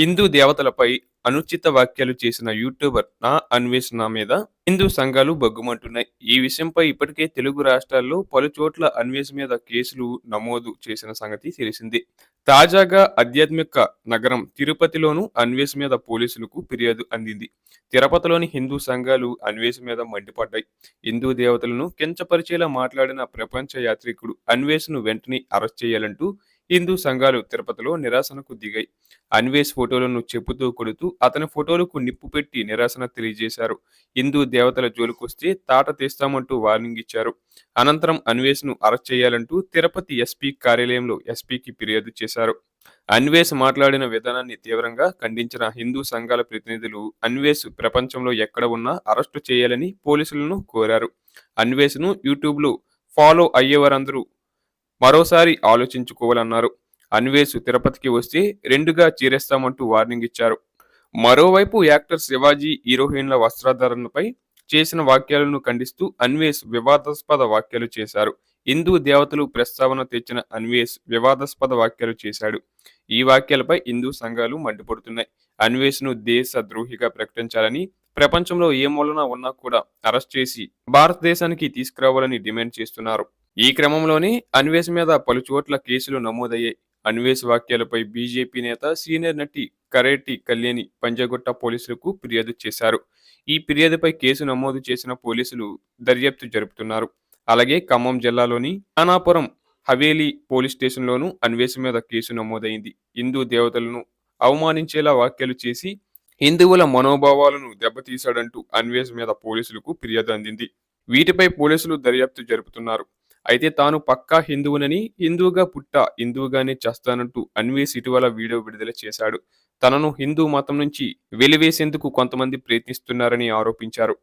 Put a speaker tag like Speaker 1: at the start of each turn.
Speaker 1: హిందూ దేవతలపై అనుచిత వ్యాఖ్యలు చేసిన యూట్యూబర్ నా అన్వేషణ మీద హిందూ సంఘాలు బగ్గుమంటున్నాయి. ఈ విషయంపై ఇప్పటికే తెలుగు రాష్ట్రాల్లో పలు చోట్ల అన్వేషణ మీద కేసులు నమోదు చేసిన సంగతి తెలిసింది. తాజాగా ఆధ్యాత్మిక నగరం తిరుపతిలోనూ అన్వేష్ మీద పోలీసులకు ఫిర్యాదు అందింది. తిరుపతిలోని హిందూ సంఘాలు అన్వేష్ మీద మండిపడ్డాయి. హిందూ దేవతలను కించపరిచేలా మాట్లాడిన ప్రపంచ యాత్రికుడు అన్వేష్ను వెంటనే అరెస్ట్ చేయాలంటూ హిందూ సంఘాలు తిరుపతిలో నిరాశనకు దిగాయి. అన్వేష్ ఫోటోలను చెప్పుతూ కొడుతూ అతని ఫోటోలకు నిప్పు పెట్టి నిరాశన తెలియజేశారు. హిందూ దేవతల జోలికొస్తే తాట తీస్తామంటూ వార్నింగ్ ఇచ్చారు. అనంతరం అన్వేష్ను అరెస్ట్ చేయాలంటూ తిరుపతి ఎస్పీ కార్యాలయంలో ఎస్పీకి ఫిర్యాదు చేశారు. అన్వేష్ మాట్లాడిన విధానాన్ని తీవ్రంగా ఖండించిన హిందూ సంఘాల ప్రతినిధులు అన్వేష్ ప్రపంచంలో ఎక్కడ ఉన్నా అరెస్టు చేయాలని పోలీసులను కోరారు. అన్వేష్ను యూట్యూబ్లో ఫాలో అయ్యేవారందరూ మరోసారి ఆలోచించుకోవాలన్నారు. అన్వేష్ తిరుపతికి వస్తే రెండుగా చీరేస్తామంటూ వార్నింగ్ ఇచ్చారు. మరోవైపు యాక్టర్ శివాజీ హీరోయిన్ల వస్త్రధారణపై చేసిన వాక్యాలను ఖండిస్తూ అన్వేష్ వివాదాస్పద వాక్యాలు చేశారు. హిందూ దేవతలు ప్రస్తావన తెచ్చిన అన్వేష్ వివాదాస్పద వాక్యాలు చేశాడు. ఈ వాక్యాలపై హిందూ సంఘాలు మండిపడుతున్నాయి. అన్వేష్ను దేశ ద్రోహిగా ప్రకటించాలని ప్రపంచంలో ఏ మూలన ఉన్నా కూడా అరెస్ట్ చేసి భారతదేశానికి తీసుకురావాలని డిమాండ్ చేస్తున్నారు. ఈ క్రమంలోనే అన్వేష్ మీద పలు చోట్ల కేసులు నమోదయ్యాయి. అన్వేష్ వాక్యాలపై బీజేపీ నేత సీనియర్ నటి కరేటి కళ్యాణి పంజగుట్ట పోలీసులకు ఫిర్యాదు చేశారు. ఈ ఫిర్యాదుపై కేసు నమోదు చేసిన పోలీసులు దర్యాప్తు జరుపుతున్నారు. అలాగే ఖమ్మం జిల్లాలోని అనాపురం హవేలీ పోలీస్ స్టేషన్లోనూ అన్వేష్ మీద కేసు నమోదైంది. హిందూ దేవతలను అవమానించేలా వ్యాఖ్యలు చేసి హిందువుల మనోభావాలను దెబ్బతీశాడంటూ అన్వేష్ మీద పోలీసులకు ఫిర్యాదు అందింది. వీటిపై పోలీసులు దర్యాప్తు జరుపుతున్నారు. అయితే తాను పక్కా హిందువునని హిందువుగా పుట్ట హిందువుగానే చేస్తానంటూ అన్వేష్ ఇటీవల వీడియో విడుదల చేశాడు. తనను హిందూ మతం నుంచి వెలివేసేందుకు కొంతమంది ప్రయత్నిస్తున్నారని ఆరోపించారు.